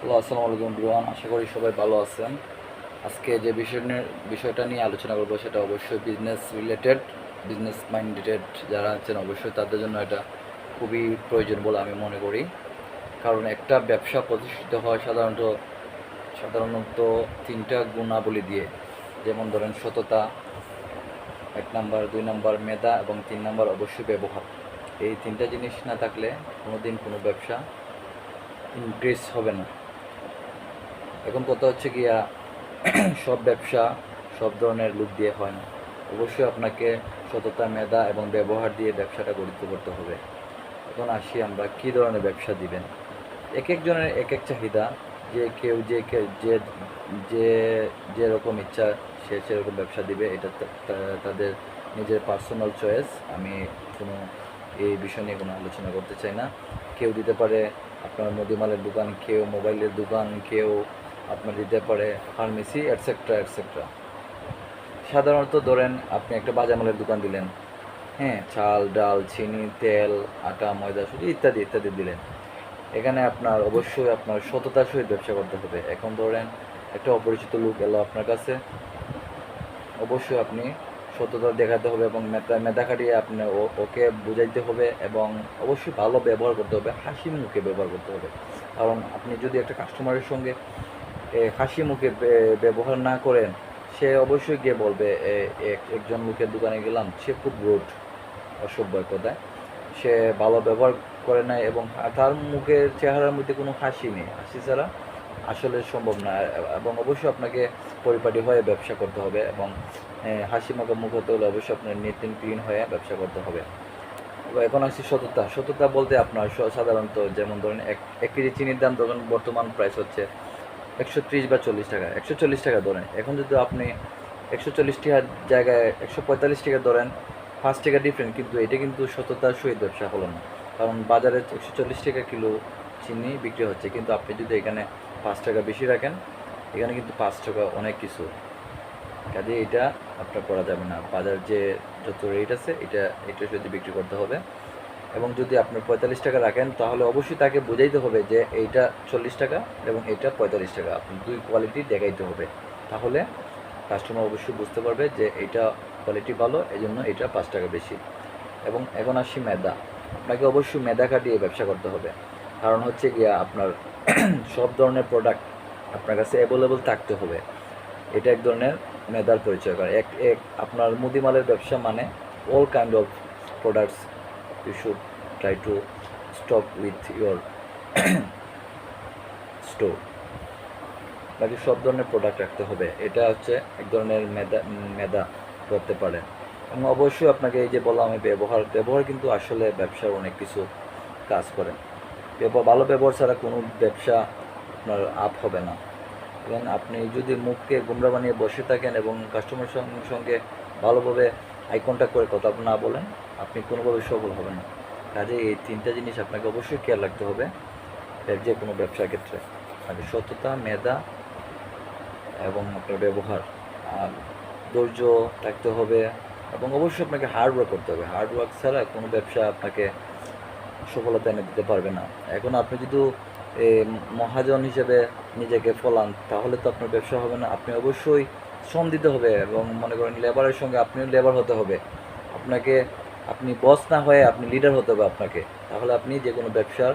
Hello, আসসালামু আলাইকুম ব্রুয়ান আশা করি সবাই ভালো আছেন। আজকে যে বিষয় বিষয়টা নিয়ে আলোচনা করব সেটা অবশ্যই বিজনেস রিলেটেড বিজনেস মাইন্ডেড যারা আছেন অবশ্যই তাদের জন্য এটা খুবই প্রয়োজন বলে আমি মনে করি। কারণ একটা ব্যবসা প্রতিষ্ঠিত হয় সাধারণত সাধারণত তিনটা গুণাবলী দিয়ে। যেমন ধরেন সততা, এক নাম্বার, দুই নাম্বার মেধা এবং তিন নাম্বার অবশ্যই ব্যবহার। এই তিনটা জিনিস না থাকলে কোনো দিন কোনো ব্যবসা ইনক্রিজ হবে না। এখন কথা হচ্ছে গিয়া, সব ব্যবসা সব ধরনের লোক দিয়ে হয় না। অবশ্যই আপনাকে সততা, মেধা এবং ব্যবহার দিয়ে ব্যবসাটা গঠিত করতে হবে। এখন আসি আমরা, কী ধরনের ব্যবসা দিবেন? এক একজনের এক এক চাহিদা, যে কেউ যে কে- যে যে, যেরকম ইচ্ছা সে সেরকম ব্যবসা দিবে, এটা তাদের নিজের পার্সোনাল চয়েস আমি কোনো, এই বিষয় নিয়ে কোনো আলোচনা করতে চাই না। কেউ দিতে পারে আপনার মুদিমালের দোকান, কেউ মোবাইলের দোকান, কেউ আপনার দিতে পারে ফার্মেসি অ্যাটসেট্রা অ্যাটসেট্রা সাধারণত ধরেন আপনি একটা বাজামালের দোকান দিলেন। হ্যাঁ চাল, ডাল, চিনি, তেল, আটা, ময়দা, সুজি ইত্যাদি ইত্যাদি দিলেন। এখানে আপনার অবশ্যই আপনার সততার সহিত ব্যবসা করতে হবে। এখন ধরেন একটা অপরিচিত লোক এলো আপনার কাছে। অবশ্যই আপনি সততা দেখাতে হবে এবং মেধা মেধা খাটিয়ে আপনি ওকে বুঝাইতে হবে এবং অবশ্যই ভালো ব্যবহার করতে হবে হাসি মুখে ব্যবহার করতে হবে। কারণ আপনি যদি একটা কাস্টমারের সঙ্গে হাসি মুখে ব্যবহার না করেন, সে অবশ্যই গিয়ে বলবে একজন লোকের দোকানে গেলাম, সে খুব রুড অসভ্য কথায়। সে ভালো ব্যবহার করে নাই এবং তার মুখের চেহারার মধ্যে কোনো হাসি নেই। হাসি ছাড়া আসলে সম্ভব না। এবং অবশ্যই আপনাকে পরিপাটি হয়ে ব্যবসা করতে হবে এবং হাসি মাখা মুখ হতে হলে অবশ্যই আপনার নিট ক্লিন হয়ে ব্যবসা করতে হবে। এখন আসছি সততা। সততা বলতে আপনার সাধারণত যেমন ধরেন এক কেজি চিনির দাম ধরুন বর্তমান প্রাইস হচ্ছে একশো ত্রিশ বা চল্লিশ টাকা, একশো চল্লিশ টাকা ধরেন। এখন যদি আপনি একশো চল্লিশ টাকার জায়গায় একশো পঁয়তাল্লিশ টাকা ধরেন, পাঁচ টাকা ডিফারেন্ট কিন্তু এটা কিন্তু সততার সহিত ব্যবসা হলো না। কারণ বাজারে একশো চল্লিশ টাকা কিলো চিনি বিক্রি হচ্ছে, কিন্তু আপনি যদি এখানে পাঁচ টাকা বেশি রাখেন, এখানে কিন্তু পাঁচ টাকা অনেক কিছু। কাজে এটা আপনার করা যাবে না। বাজার যে যত রেট আছে, এটা এটা সাথে বিক্রি করতে হবে। এবং যদি আপনি পঁয়তাল্লিশ টাকা রাখেন, তাহলে অবশ্যই তাকে বোঝাইতে হবে যে এইটা চল্লিশ টাকা এবং এইটা পঁয়তাল্লিশ টাকা। আপনি দুই কোয়ালিটি দেখাইতে হবে। তাহলে কাস্টমার অবশ্যই বুঝতে পারবে যে এইটা কোয়ালিটি ভালো এই জন্য এটা পাঁচ টাকা বেশি। এবং এখন আসি মেদা। আপনাকে অবশ্যই মেদা কাটিয়ে ব্যবসা করতে হবে। কারণ হচ্ছে গিয়া আপনার সব ধরনের প্রোডাক্ট আপনার কাছে অ্যাভেলেবল থাকতে হবে। এটা এক ধরনের মেধার পরিচয় করে। এক এক আপনার মুদিমালের ব্যবসা মানে all kind of products you should try to stock with your store বাকি সব ধরনের প্রোডাক্ট রাখতে হবে। এটা হচ্ছে এক ধরনের মেধা মেধা করতে পারে। এবং অবশ্যই আপনাকে এই যে বললাম আমি ব্যবহার ব্যবহার কিন্তু আসলে ব্যবসার অনেক কিছু কাজ করে। ভালো ব্যবহার ছাড়া কোনো ব্যবসা আপনার আপ হবে না। এবং আপনি যদি মুখকে গুমরা বানিয়ে বসে থাকেন এবং কাস্টমার সঙ্গে ভালোভাবে আই কন্ট্যাক্ট করে কথা না বলেন আপনি কোনোভাবে সফল হবেন না। কাজে এই তিনটা জিনিস আপনাকে অবশ্যই খেয়াল রাখতে হবে, এর যে কোনো ব্যবসার ক্ষেত্রে। আগে সততা মেধা এবং আপনার ব্যবহার। আর ধৈর্য থাকতে হবে এবং অবশ্যই আপনাকে হার্ড ওয়ার্ক করতে হবে। হার্ড ওয়ার্ক ছাড়া কোনো ব্যবসা আপনাকে সফলতা এনে দিতে পারবে না। এখন আপনি যদি মহাজন হিসেবে নিজেকে ফলান, তাহলে তো আপনার ব্যবসা হবে না। আপনি অবশ্যই শ্রম দিতে হবে এবং মনে করেন লেবারের সঙ্গে আপনিও লেবার হতে হবে। আপনাকে আপনি বস না হয়ে আপনি লিডার হতে হবে আপনাকে, তাহলে আপনি যে কোনো ব্যবসার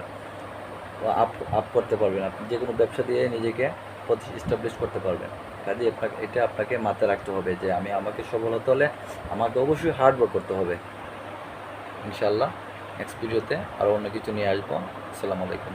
আপ আপ করতে পারবেন। আপনি যে কোনো ব্যবসা দিয়ে নিজেকে ইস্টাবলিশ করতে পারবেন। কাজে আপনাকে, এটা আপনাকে মাথায় রাখতে হবে যে আমি আমাকে সফল হতে হলে আমাকে অবশ্যই হার্ডওয়ার্ক করতে হবে। ইনশাল্লাহ নেক্সট ভিডিওতে আরও অন্য কিছু নিয়ে আসব। আসসালামু আলাইকুম।